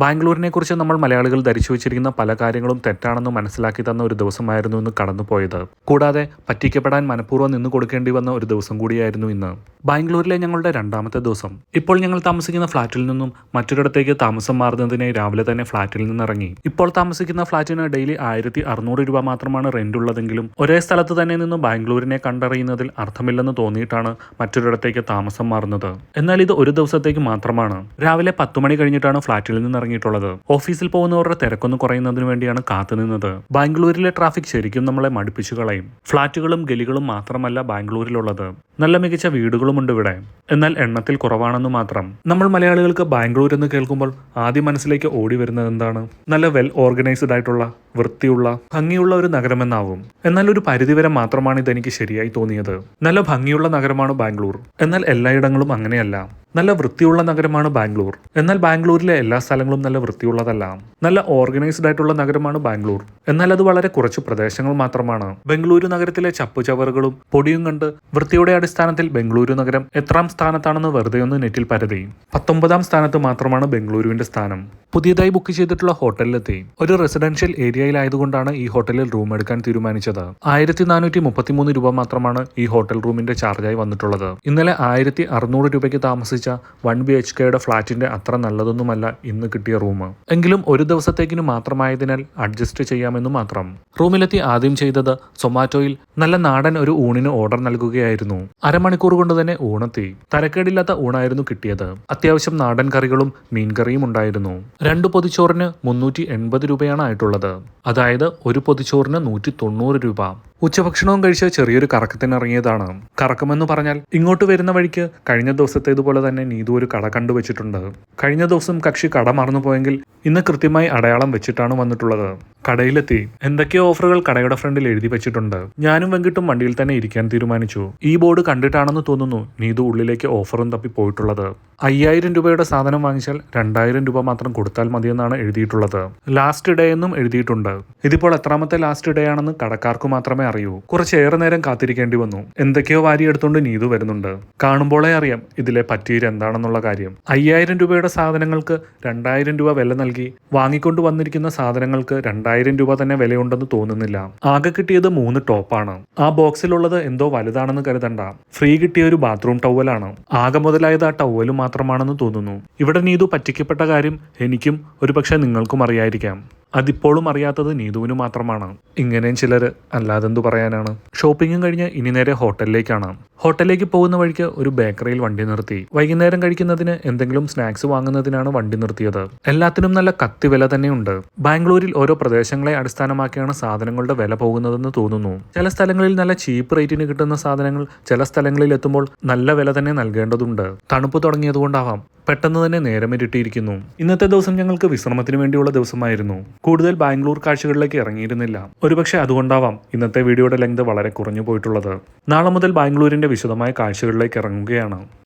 ബാംഗ്ലൂരിനെ കുറിച്ച് നമ്മൾ മലയാളികൾ ധരിച്ചു വെച്ചിരിക്കുന്ന പല കാര്യങ്ങളും തെറ്റാണെന്ന് മനസ്സിലാക്കി തന്ന ഒരു ദിവസമായിരുന്നു ഇന്ന് കടന്നുപോയത്. കൂടാതെ പറ്റിക്കപ്പെടാൻ മനഃപൂർവം നിന്ന് കൊടുക്കേണ്ടി വന്ന ഒരു ദിവസം കൂടിയായിരുന്നു ഇന്ന്. ബാംഗ്ലൂരിലെ ഞങ്ങളുടെ രണ്ടാമത്തെ ദിവസം. ഇപ്പോൾ ഞങ്ങൾ താമസിക്കുന്ന ഫ്ളാറ്റിൽ നിന്നും മറ്റൊരിടത്തേക്ക് താമസം മാറുന്നതിനായി രാവിലെ തന്നെ ഫ്ളാറ്റിൽ നിന്ന് ഇറങ്ങി ഇപ്പോൾ താമസിക്കുന്ന ഫ്ളാറ്റിന് ഡെയിലി ആയിരത്തി അറുന്നൂറ് രൂപ മാത്രമാണ് റെന്റ് ഉള്ളതെങ്കിലും ഒരേ സ്ഥലത്ത് തന്നെ നിന്ന് ബാംഗ്ലൂരിനെ കണ്ടറിയുന്നതിൽ അർത്ഥമില്ലെന്ന് തോന്നിയിട്ടാണ് മറ്റൊരിടത്തേക്ക് താമസം മാറുന്നത്. എന്നാൽ ഇത് ഒരു ദിവസത്തേക്ക് മാത്രമാണ്. രാവിലെ പത്ത് മണി കഴിഞ്ഞിട്ടാണ് ഫ്ളാറ്റിൽ നിന്ന് ഇറങ്ങിയിട്ടുള്ളത് ഓഫീസിൽ പോകുന്നവരുടെ തിരക്കൊന്ന് കുറയുന്നതിന് വേണ്ടിയാണ് കാത്തുനിന്നത് ബാംഗ്ലൂരിലെ ട്രാഫിക് ശരിക്കും നമ്മളെ മടുപ്പിച്ചു കളയും. ഫ്ളാറ്റുകളും ഗലികളും മാത്രമല്ല ബാംഗ്ലൂരിലുള്ളത്. നല്ല മികച്ച വീടുകളുമുണ്ട് ഇവിടെ. എന്നാൽ എണ്ണത്തിൽ കുറവാണെന്ന് മാത്രം. നമ്മൾ മലയാളികൾക്ക് ബാംഗ്ലൂർ എന്ന് കേൾക്കുമ്പോൾ ആദ്യം മനസ്സിലേക്ക് ഓടി വരുന്നത് എന്താണ്? നല്ല വെൽ ഓർഗനൈസ്ഡ് ആയിട്ടുള്ള വൃത്തിയുള്ള ഭംഗിയുള്ള ഒരു നഗരമെന്നാവും. എന്നാൽ ഒരു പരിധിവരെ മാത്രമാണ് ഇതെനിക്ക് ശരിയായി തോന്നിയത്. നല്ല ഭംഗിയുള്ള നഗരമാണ് ബാംഗ്ലൂർ. എന്നാൽ എല്ലായിടങ്ങളും അങ്ങനെയല്ല. നല്ല വൃത്തിയുള്ള നഗരമാണ് ബാംഗ്ലൂർ. എന്നാൽ ബാംഗ്ലൂരിലെ എല്ലാ സ്ഥലങ്ങളും നല്ല വൃത്തിയുള്ളതല്ല. നല്ല ഓർഗനൈസ്ഡ് ആയിട്ടുള്ള നഗരമാണ് ബാംഗ്ലൂർ. എന്നാൽ അത് വളരെ കുറച്ച് പ്രദേശങ്ങൾ മാത്രമാണ്. ബംഗളൂരു നഗരത്തിലെ ചപ്പുചവറുകളും പൊടിയും കണ്ട് വൃത്തിയുടെ അടിസ്ഥാനത്തിൽ ബംഗളൂരു നഗരം എത്രാം സ്ഥാനത്താണെന്ന് വെറുതെ ഒന്ന് നെറ്റിൽ പരതി. പത്തൊമ്പതാം സ്ഥാനത്ത് മാത്രമാണ് ബംഗളൂരുവിന്റെ സ്ഥാനം. പുതിയതായി ബുക്ക് ചെയ്തിട്ടുള്ള ഹോട്ടലിലെത്തി. ഒരു റെസിഡൻഷ്യൽ ഏരിയയിലായതുകൊണ്ടാണ് ഈ ഹോട്ടലിൽ റൂം എടുക്കാൻ തീരുമാനിച്ചത്. ആയിരത്തി നാനൂറ്റി മുപ്പത്തിമൂന്ന് രൂപ മാത്രമാണ് ഈ ഹോട്ടൽ റൂമിന്റെ ചാർജായി വന്നിട്ടുള്ളത്. ഇന്നലെ ആയിരത്തി അറുന്നൂറ് രൂപയ്ക്ക് താമസിച്ച വൺ ബി എച്ച് കെയുടെ ഫ്ളാറ്റിന്റെ അത്ര നല്ലതൊന്നുമല്ല ഇന്ന് കിട്ടിയ റൂം എങ്കിലും ഒരു ദിവസത്തേക്കിന് മാത്രമായതിനാൽ അഡ്ജസ്റ്റ് ചെയ്യാമെന്നു മാത്രം. റൂമിലെത്തി ആദ്യം ചെയ്തത് സൊമാറ്റോയിൽ നല്ല നാടൻ ഒരു ഊണിന് ഓർഡർ നൽകുകയായിരുന്നു. അരമണിക്കൂർ കൊണ്ട് തന്നെ ഊണെത്തി. തരക്കേടില്ലാത്ത ഊണായിരുന്നു കിട്ടിയത്. അത്യാവശ്യം നാടൻ കറികളും മീൻകറിയും ഉണ്ടായിരുന്നു. രണ്ടു പൊതിച്ചോറിന് മുന്നൂറ്റി എൺപത് രൂപയാണ് ആയിട്ടുള്ളത്. അതായത് ഒരു പൊതിച്ചോറിന് നൂറ്റി തൊണ്ണൂറ് രൂപ. ഉച്ചഭക്ഷണവും കഴിച്ച് ചെറിയൊരു കറക്കത്തിനിറങ്ങിയതാണ്. കറക്കമെന്ന് പറഞ്ഞാൽ ഇങ്ങോട്ട് വരുന്ന വഴിക്ക് കഴിഞ്ഞ ദിവസത്തേതുപോലെ തന്നെ നീതു ഒരു കട കണ്ടുവച്ചിട്ടുണ്ട് കഴിഞ്ഞ ദിവസം കക്ഷി കട മറന്നു പോയെങ്കിൽ ഇന്ന് കൃത്യമായി അടയാളം വെച്ചിട്ടാണ് വന്നിട്ടുള്ളത്. കടയിലെത്തി. എന്തൊക്കെ ഓഫറുകൾ കടയുടെ ഫ്രണ്ടിൽ എഴുതി വെച്ചിട്ടുണ്ട്. ഞാനും വെങ്കിട്ടും വണ്ടിയിൽ തന്നെ ഇരിക്കാൻ തീരുമാനിച്ചു. ഈ ബോർഡ് കണ്ടിട്ടാണെന്ന് തോന്നുന്നു നീതു ഉള്ളിലേക്ക് ഓഫറും തപ്പി പോയിട്ടുള്ളത്. അയ്യായിരം രൂപയുടെ സാധനം വാങ്ങിച്ചാൽ രണ്ടായിരം രൂപ മാത്രം കൊടുത്താൽ മതിയെന്നാണ് എഴുതിയിട്ടുള്ളത്. ലാസ്റ്റ് ഡേ എന്നും എഴുതിയിട്ടുണ്ട്. ഇതിപ്പോൾ എത്രാമത്തെ ലാസ്റ്റ് ഡേ ആണെന്ന് കടക്കാർക്ക് മാത്രമേ അറിയൂ. കുറച്ചേറെ നേരം കാത്തിരിക്കേണ്ടി വന്നു. എന്തൊക്കെയോ വാരിയെടുത്തുകൊണ്ട് നീതു വരുന്നുണ്ട്. കാണുമ്പോളേ അറിയാം ഇതിലെ പറ്റീര് എന്താണെന്നുള്ള കാര്യം. അയ്യായിരം രൂപയുടെ സാധനങ്ങൾക്ക് രണ്ടായിരം രൂപ വില നൽകി വാങ്ങിക്കൊണ്ട് വന്നിരിക്കുന്ന സാധനങ്ങൾക്ക് രണ്ടായിരം രൂപ തന്നെ വിലയുണ്ടെന്ന് തോന്നുന്നില്ല. ആകെ കിട്ടിയത് മൂന്ന് ടോപ്പാണ് ആ ബോക്സിലുള്ളത് എന്തോ വലുതാണെന്ന് കരുതണ്ട. ഫ്രീ കിട്ടിയ ഒരു ബാത്റൂം ടവലാണ് ആകെ മുതലായത് ആ ടവൽ മാത്രമാണെന്ന് തോന്നുന്നു. ഇവിടെ നീതു പറ്റിക്കപ്പെട്ട കാര്യം എനിക്കും ഒരുപക്ഷെ നിങ്ങൾക്കും അറിയായിരിക്കാം. അതിപ്പോഴും അറിയാത്തത് നീതുവിന് മാത്രമാണ്. ഇങ്ങനെയും ചിലർ അല്ലാതെന്തു പറയാനാണ്? ഷോപ്പിങ്ങും കഴിഞ്ഞ് ഇനി നേരെ ഹോട്ടലിലേക്കാണ്. ഹോട്ടലിലേക്ക് പോകുന്ന വഴിക്ക് ഒരു ബേക്കറിയിൽ വണ്ടി നിർത്തി. വൈകുന്നേരം കഴിക്കുന്നതിന് എന്തെങ്കിലും സ്നാക്സ് വാങ്ങുന്നതിനാണ് വണ്ടി നിർത്തിയത്. എല്ലാത്തിനും നല്ല കത്തി വില തന്നെയുണ്ട്. ബാംഗ്ലൂരിൽ ഓരോ പ്രദേശങ്ങളെ അടിസ്ഥാനമാക്കിയാണ് സാധനങ്ങളുടെ വില പോകുന്നതെന്ന് തോന്നുന്നു. ചില സ്ഥലങ്ങളിൽ നല്ല ചീപ്പ് റേറ്റിന് കിട്ടുന്ന സാധനങ്ങൾ ചില സ്ഥലങ്ങളിൽ എത്തുമ്പോൾ നല്ല വില തന്നെ നൽകേണ്ടതുണ്ട്. തണുപ്പ് തുടങ്ങിയതുകൊണ്ടാവാം പെട്ടെന്ന് തന്നെ നേരം ഇരുട്ടിയിരിക്കുന്നു. ഇന്നത്തെ ദിവസം ഞങ്ങൾക്ക് വിശ്രമത്തിന് വേണ്ടിയുള്ള ദിവസമായിരുന്നു. കൂടുതൽ ബാംഗ്ലൂർ കാഴ്ചകളിലേക്ക് ഇറങ്ങിയിരുന്നില്ല. ഒരുപക്ഷെ അതുകൊണ്ടാവാം ഇന്നത്തെ വീഡിയോയുടെ ലെങ്ത് വളരെ കുറഞ്ഞു പോയിട്ടുള്ളത്. നാളെ മുതൽ ബാംഗ്ലൂരിന്റെ വിശദമായ കാഴ്ചകളിലേക്ക് ഇറങ്ങുകയാണ്.